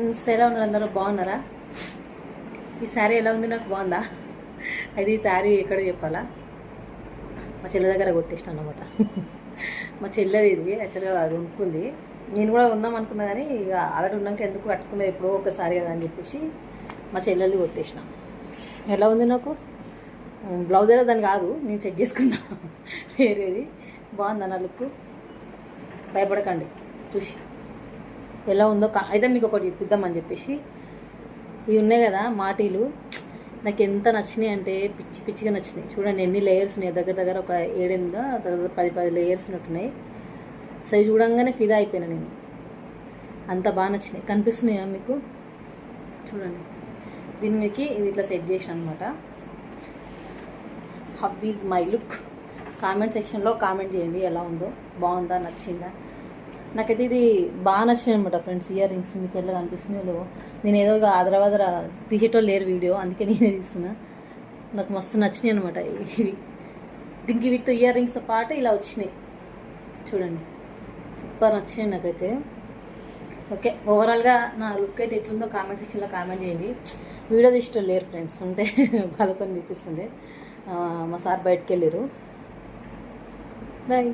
ఎలా ఉన్నారు అందరూ బాగున్నారా? ఈ శారీ ఎలా ఉంది? నాకు బాగుందా? అయితే ఈ శారీ ఎక్కడ చెప్పాలా? మా చెల్లె దగ్గర కొట్టేసిన అనమాట మా చెల్లెది ఇది యాక్చువల్గా అది నేను కూడా ఉందాం అనుకున్నా కానీ ఇక ఆల్రెడీ ఉన్నాక ఎందుకు కట్టుకున్నది ఎప్పుడో ఒకసారి కదా అని చెప్పేసి మా చెల్లెల్ని కొట్టేసిన. ఎలా ఉంది నాకు? బ్లౌజ్ అయితే దాని కాదు నేను సెట్ చేసుకున్నా. వేరేది. బాగుందా నా లుక్? భయపడకండి. చూసి. ఎలా ఉందో అయితే మీకు ఒకటి చెప్పిద్దామని చెప్పేసి. ఇవి ఉన్నాయి కదా మాటీలు. నాకు ఎంత నచ్చినాయి అంటే పిచ్చి పిచ్చిగా నచ్చినాయి. చూడండి ఎన్ని లేయర్స్ ఉన్నాయి. దగ్గర దగ్గర ఒక ఏడెనిమిదో దగ్గర పది పది లేయర్స్ ఉన్నట్టున్నాయి. సో ఇవి చూడంగానే ఫిదా అయిపోయినా నేను. అంత బాగా నచ్చినాయి. కనిపిస్తున్నాయా మీకు? చూడండి. దీని మీకు ఇది ఇట్లా సెట్ చేసాను అనమాట how is my look comment సెక్షన్లో కామెంట్ చేయండి ఎలా ఉందో. బాగుందా? నచ్చిందా? నాకైతే ఇది బాగా నచ్చింది అనమాట ఫ్రెండ్స్. ఇయర్ రింగ్స్ మీకు ఎలా కనిపిస్తున్నాయో నేను ఏదో ఒక ఆదరవాదర తీసేటోళ్ళు లేరు వీడియో అందుకే నేనే తీస్తున్నా. నాకు మస్తు నచ్చినాయి అనమాట ఇవి. దీనికి వీటితో ఇయర్ రింగ్స్తో పాటు ఇలా వచ్చినాయి. చూడండి. సూపర్ నచ్చినాయి నాకైతే. ఓకే ఓవరాల్గా నా లుక్ అయితే ఎట్లుందో కామెంట్ సెక్షన్లో కామెంట్ చేయండి. వీడియో తీసుకోవడం లేరు ఫ్రెండ్స్. ఉంటే కలుపుకొని చూపిస్తుండే మా సార్ బయటకు వెళ్ళారు బాయ్.